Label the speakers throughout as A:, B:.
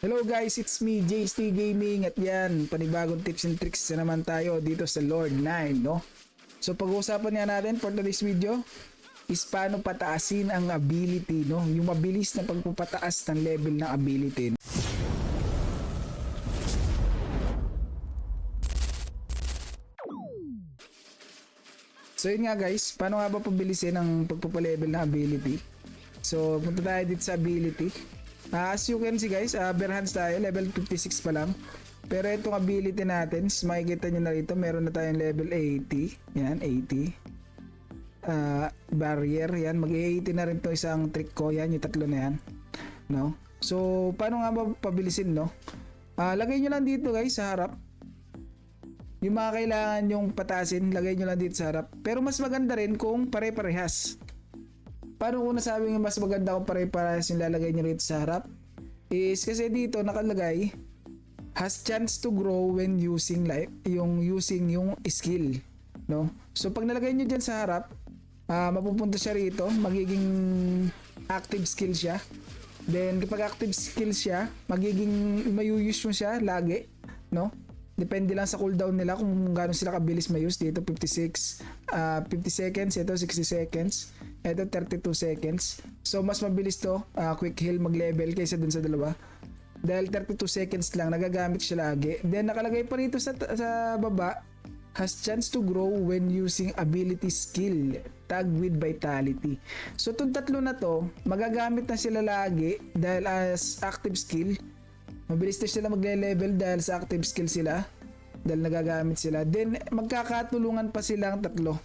A: Hello guys, it's me, JST Gaming at yan, panibagong tips and tricks na naman tayo dito sa Lord 9, no? So pag-uusapan nga natin for today's video is paano pataasin ang ability, no? Yung mabilis na pagpapataas ng level ng ability. So yun nga guys, paano nga ba pabilisin ang pagpapalevel ng ability? So punta tayo dito sa ability. Ah, as you can see guys, uh, bare hands tayo, level 56 pa lang. Pero itong ability natin, makikita nyo na rito, meron na tayong level 80. Yan, 80. Ah, barrier, yan. Mag-80 na rin to isang trick ko. Yan, yung tatlo na yan. No? So, paano nga ba pabilisin, no? Ah, lagay nyo lang dito guys, sa harap. Yung mga kailangan yung patasin, lagay nyo lang dito sa harap. Pero mas maganda rin kung pare-parehas. Paano ko nasabing mas maganda kung pare-parehas yung lalagay nyo rito sa harap? Is kasi dito nakalagay, has chance to grow when using life, yung using yung skill. No? So pag nalagay nyo dyan sa harap, ah mapupunta siya rito, magiging active skill siya. Then kapag active skill siya, magiging mayuyus mo siya lagi, no? Depende lang sa cooldown nila kung gaano sila kabilis may use dito 56 ah 50 seconds ito 60 seconds ito 32 seconds so mas mabilis to ah, quick heal mag level kaysa dun sa dalawa dahil 32 seconds lang nagagamit siya lagi then nakalagay pa rito sa, sa baba has chance to grow when using ability skill tag with vitality so itong tatlo na to magagamit na sila lagi dahil as active skill Mabilis na sila magle-level dahil sa active skill sila. Dahil nagagamit sila. Then, magkakatulungan pa silang tatlo.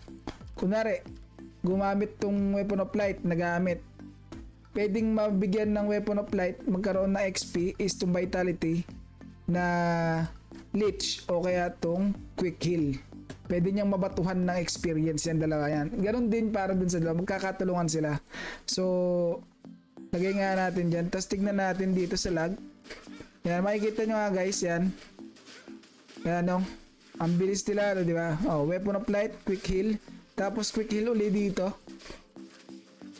A: Kunwari, gumamit tong weapon of light, nagamit. Pwedeng mabigyan ng weapon of light, magkaroon na XP is tong vitality na leech o kaya tong quick heal. Pwede niyang mabatuhan ng experience yan dalawa yan. Ganon din para dun sa dalawa. Magkakatulungan sila. So, lagay nga natin dyan. Tapos tignan natin dito sa lag. Yan, makikita nyo nga guys, yan. Yan, no? Ang bilis nila, di ba? Oh, weapon of light, quick heal. Tapos quick heal ulit dito.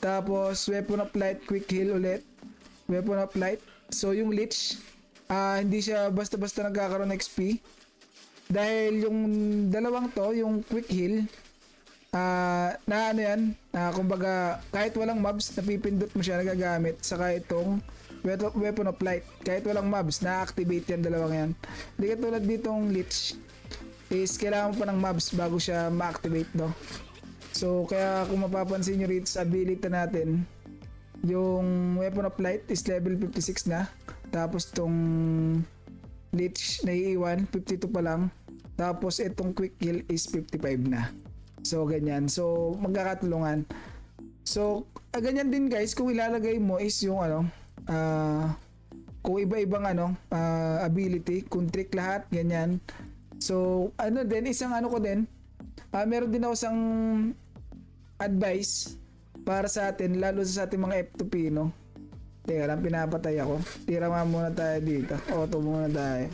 A: Tapos weapon of light, quick heal ulit. Weapon of light. So, yung leech, ah hindi siya basta-basta nagkakaroon ng XP. Dahil yung dalawang to, yung quick heal, ah na ano yan, ah, kumbaga kahit walang mobs, napipindot mo siya nagagamit. Saka itong weapon of light, kahit walang mobs, na-activate yan dalawang yan. Hindi katulad ditong leech, is kailangan pa ng mobs bago siya ma-activate no. So kaya kung mapapansin nyo rito sa ability natin, yung weapon of light is level 56 na. Tapos tong leech na iiwan, 52 pa lang. Tapos itong quick kill is 55 na. So ganyan. So magkakatulungan. So ah, ganyan din guys kung ilalagay mo is yung ano ah kung iba-ibang ano ah, ability, kung trick lahat ganyan. So ano din isang ano ko din ah, meron din ako isang advice para sa atin lalo sa ating mga F2P no. Teka lang pinapatay ako. Tira nga muna tayo dito. Auto muna tayo.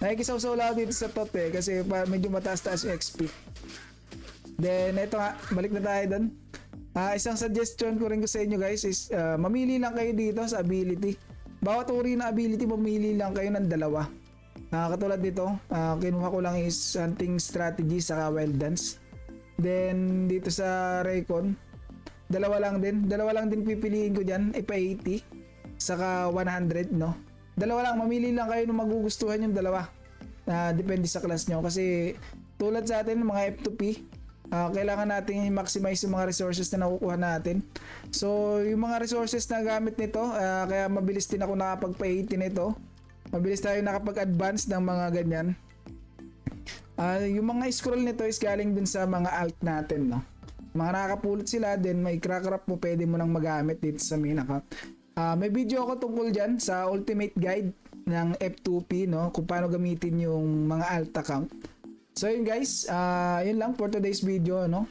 A: Nakikisaw-saw lang dito sa tot eh kasi medyo mataas-taas yung XP. Then ito nga, balik na tayo doon. Ah, isang suggestion ko rin ko sa inyo guys is ah, mamili lang kayo dito sa ability. Bawat uri na ability, mamili lang kayo ng dalawa. Ah, katulad dito, ah, kinuha ko lang is hunting strategy sa wild dance. Then dito sa Raycon, dalawa lang din. Dalawa lang din pipiliin ko diyan, ipa 80 saka 100, no. Dalawa lang, mamili lang kayo ng magugustuhan yung dalawa. Ah, depende sa class nyo kasi tulad sa atin mga F2P, Ah, kailangan natin i-maximize yung mga resources na nakukuha natin. So, yung mga resources na gamit nito, ah, kaya mabilis din ako nakapagpa-80 nito. Mabilis tayo nakapag-advance ng mga ganyan. Ah, yung mga scroll nito is galing dun sa mga alt natin, no. Mga nakakapulot sila, then may crack wrap mo pwede mo nang magamit dito sa main account. Ah, may video ako tungkol dyan sa ultimate guide ng F2P, no, kung paano gamitin yung mga alt account. So yun guys, ah yun lang for today's video no.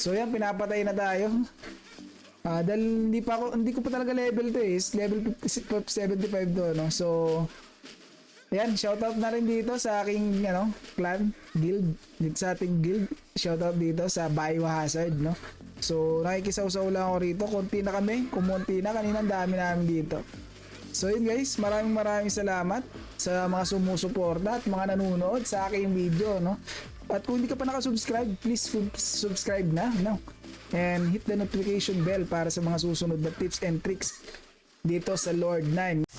A: So yan pinapatay na tayo. Ah dahil hindi pa ako hindi ko pa talaga level to eh. Level 50 75 to no. So yan, shoutout na rin dito sa aking ano, clan, guild, dito sa ating guild. Shoutout dito sa Biohazard no. So nakikisaw-saw lang ako rito, konti na kami, kumunti na kanina dami namin dito. So yun guys, maraming maraming salamat sa mga sumusuporta at mga nanonood sa aking video, no? At kung hindi ka pa nakasubscribe, please sub- subscribe na, no? And hit the notification bell para sa mga susunod na tips and tricks dito sa Lord 9.